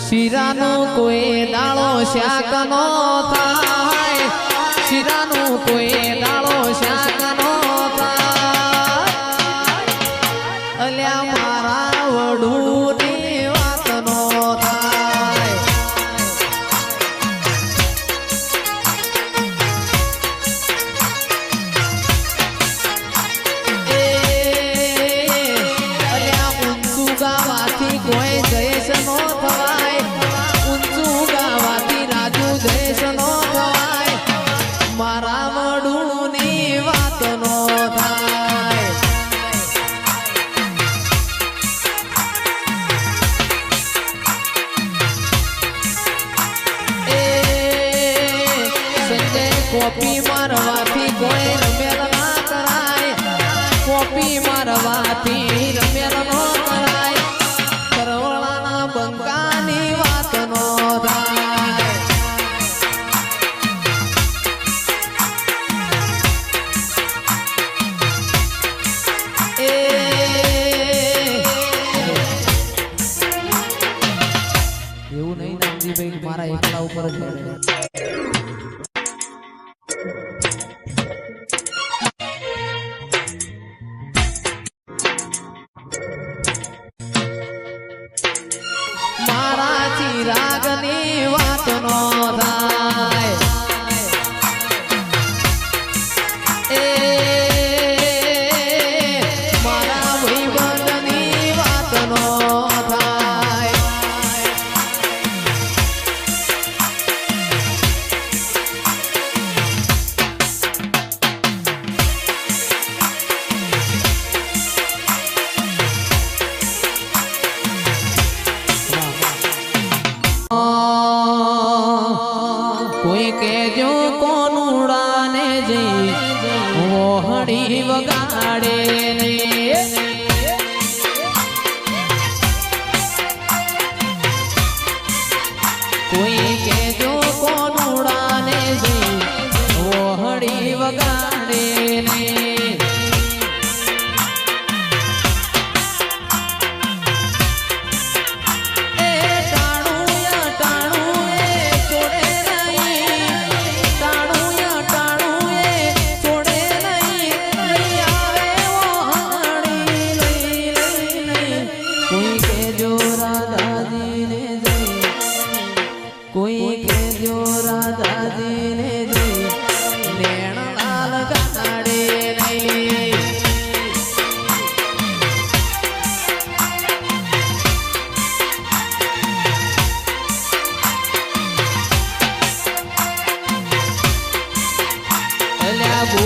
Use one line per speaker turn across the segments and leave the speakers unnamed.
શિરાનો કોઈ દાળો શાકનો કોઈ કે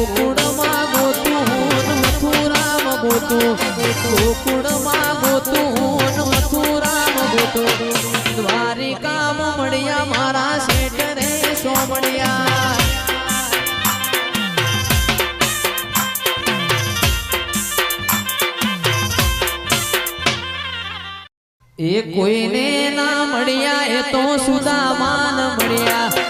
ગોકુળમાં ગોતું હું મથુરામ ગોતું ગોકુળમાં ગોતું હું મથુરામ ગોતું દ્વારિકા મળ્યા મારા શેઠને સોમણ્યા એ કોઈને ના મળ્યા, એ તો સુદામાન મળ્યા.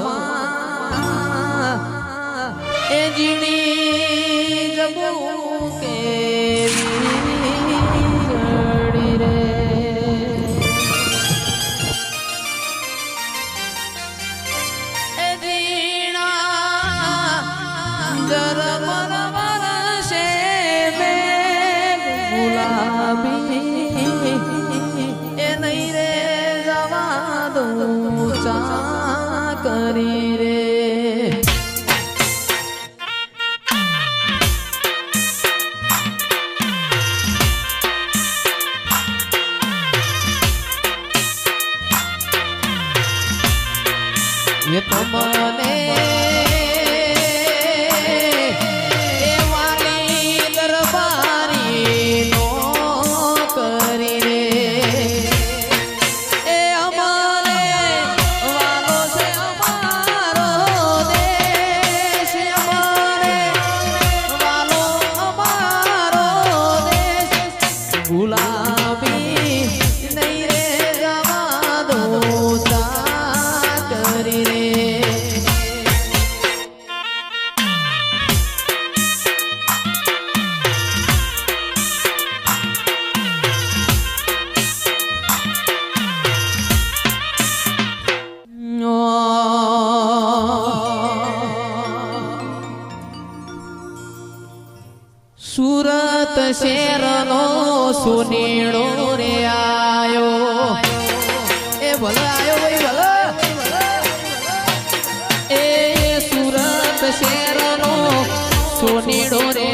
સુનેડો રે આયો. એ ભલે આયો ભાઈ ભલે. એ સુરત શહેરનો સુનેડો રે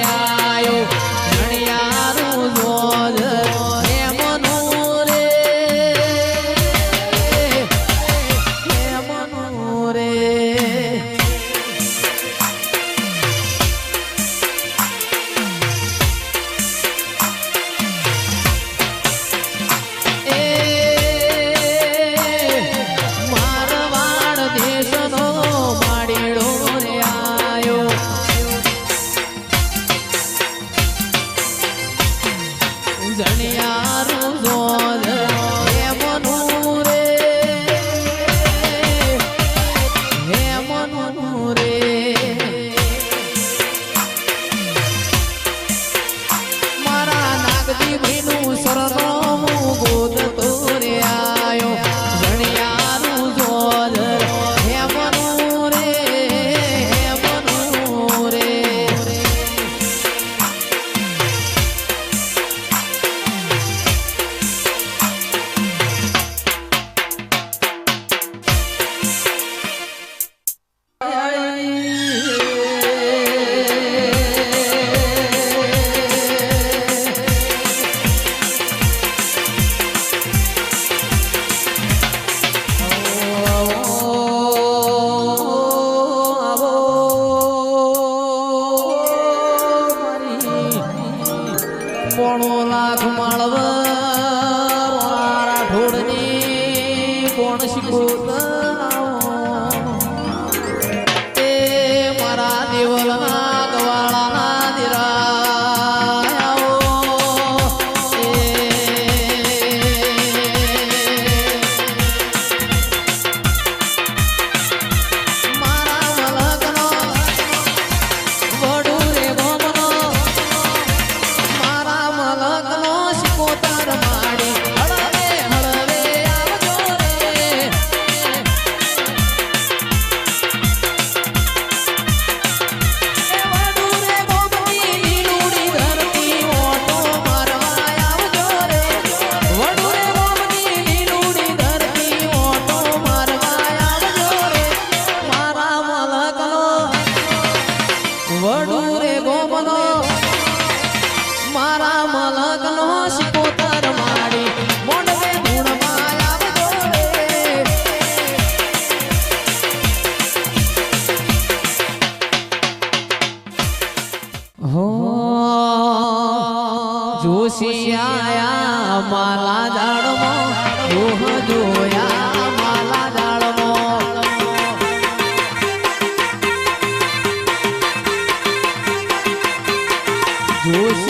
Doce.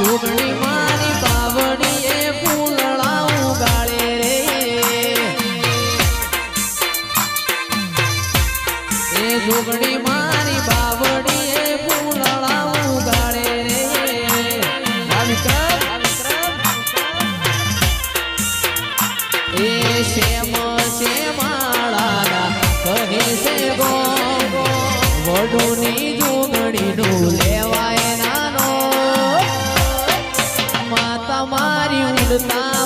ચૂંટણી મારી એ ફૂલડા ઉગાડે રે. એ શેમ છે માળા કહે છે ગો વડુની જોગણી નું લેવ બોલતા